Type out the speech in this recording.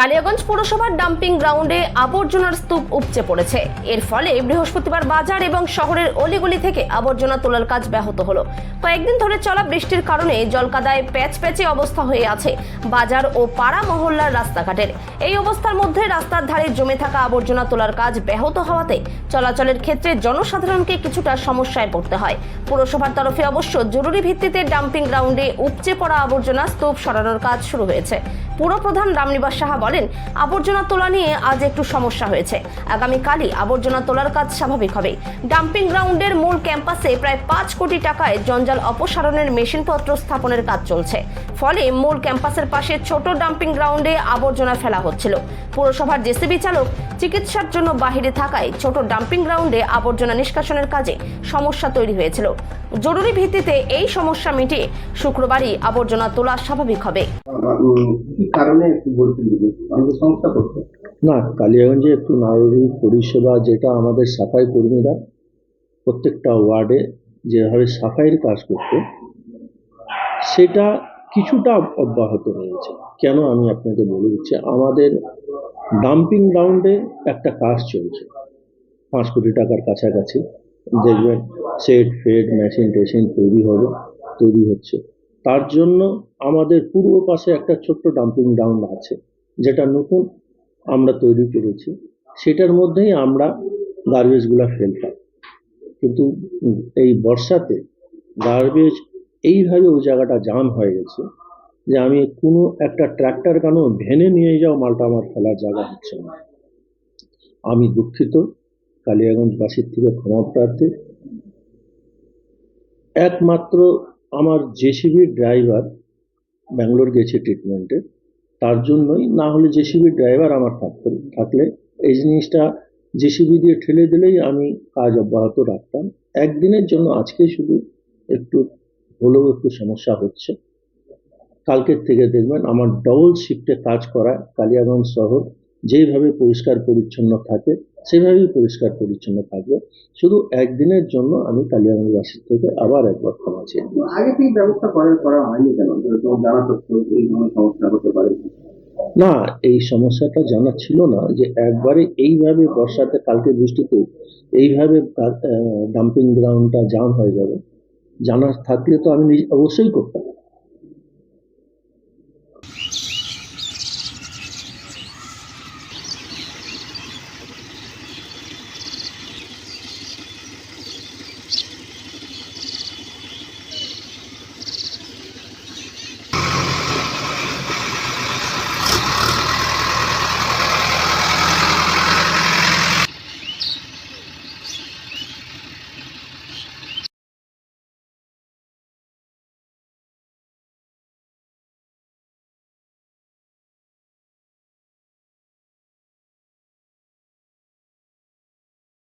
কালিয়াগঞ্জ পুরসভার ডাম্পিং গ্রাউন্ডে আবর্জনার স্তূপ উপচে পড়েছে। এর ফলে বৃহস্পতিবার বাজার এবং শহরের অলিগলি থেকে আবর্জনা তোলার কাজ ব্যাহত হলো। কয়েকদিন ধরে চলা বৃষ্টির কারণে জলকাদায় প্যাচ প্যাচে অবস্থা হয়ে আছে বাজার ও পাড়া মহল্লার রাস্তাঘাটের। এই অবস্থার মধ্যে রাস্তার ধারে জমে থাকা আবর্জনা তোলার কাজ ব্যাহত হওয়াতে চলাচলের ক্ষেত্রে জনসাধারণকে কিছুটা সমস্যায় পড়তে হয়। পৌরসভার তরফে অবশ্য জরুরি ভিত্তিতে ডাম্পিং গ্রাউন্ডে উপচে পড়া আবর্জনা স্তূপ সরানোর কাজ শুরু হয়েছে। পুরপ্রধান রামনিবাস সাহা বলেন, আবর্জনা তোলা নিয়ে আজ একটু সমস্যা হয়েছে। আগামীকালই আবর্জনা তোলার কাজ স্বাভাবিক হবে। ডাম্পিং গ্রাউন্ডের মূল ক্যাম্পাসে প্রায় পাঁচ কোটি টাকায় জঞ্জাল অপসারণের মেশিনপত্র স্থাপনের কাজ চলছে। ফলে মূল ক্যাম্পাসের পাশে ছোট ডাম্পিং গ্রাউন্ডে আবর্জনা ফেলা হচ্ছিল। পুরসভার জেসিবি চালক চিকিৎসার জন্য বাহিরে থাকায় ছোট ডাম্পিং গ্রাউন্ডে আবর্জনা নিষ্কাশনের কাজে সমস্যা তৈরি হয়েছিল। জরুরি ভিত্তিতে এই সমস্যা মিটিয়ে শুক্রবারই আবর্জনা তোলা স্বাভাবিক হবে। কারণে না কালিয়াগঞ্জে একটু নাগরিক পরিষেবা যেটা আমাদের সাফাই কর্মীরা প্রত্যেকটা ওয়ার্ডে যেভাবে সাফাইয়ের কাজ করতো সেটা কিছুটা অব্যাহত রয়েছে। কেন আমি আপনাকে বলে দিচ্ছি, আমাদের ডাম্পিং গ্রাউন্ডে একটা কাজ চলছে। পাঁচ কোটি টাকার কাছাকাছি। দেখবেন সেট ফেড মেশিন টেশিন তৈরি হবে, তৈরি হচ্ছে। তার জন্য আমাদের পূর্ব পাশে একটা ছোট্ট ডাম্পিং গ্রাউন্ড আছে, যেটা নতুন আমরা তৈরি করেছি। সেটার মধ্যেই আমরা গার্বেজগুলো ফেলতাম। কিন্তু এই বর্ষাতে গার্বেজ এইভাবে ওই জায়গাটা জাম হয়ে গেছে যে আমি কোনো একটা ট্র্যাক্টর কেন ভেনে নিয়ে যাও মালটা আমার ফেলার জায়গা হচ্ছে না। আমি দুঃখিত, কালিয়াগঞ্জবাসীর থেকে ক্ষমা প্রার্থী। একমাত্র আমার জেসিবির ড্রাইভার ব্যাঙ্গালোর গেছে ট্রিটমেন্টে তার জন্যই না হলে জেসিবির ড্রাইভার আমার থাকতো, থাকলে এই জিনিসটা জেসিবি দিয়ে ঠেলে দিলেই আমি কাজ অব্যাহত রাখতাম। একদিনের জন্য আজকে শুধু একটু হলেও একটু সমস্যা হচ্ছে। কালকের থেকে দেখবেন আমার ডবল শিফটে কাজ করা কালিয়াগঞ্জ শহর যেইভাবে পরিষ্কার পরিচ্ছন্ন থাকে সেভাবেই পরিষ্কার পরিচ্ছন্ন থাকবে শুধু একদিনের জন্য আমি কালিয়াগঞ্জবাসীর থেকে আবার একবার ক্ষমা চেয়ে আগে থেকে ব্যবস্থা করা করা হয়নি কেন? জানা সত্ত্বেও এই ধরনের সমস্যা হতে পারে। না এই সমস্যাটা জানা ছিল না যে একবারে এইভাবে বর্ষাতে কালকে বৃষ্টিতে এইভাবে ডাম্পিং গ্রাউন্ডটা জাম হয়ে যাবে। জানা থাকলে তো আমি অবশ্যই করতাম।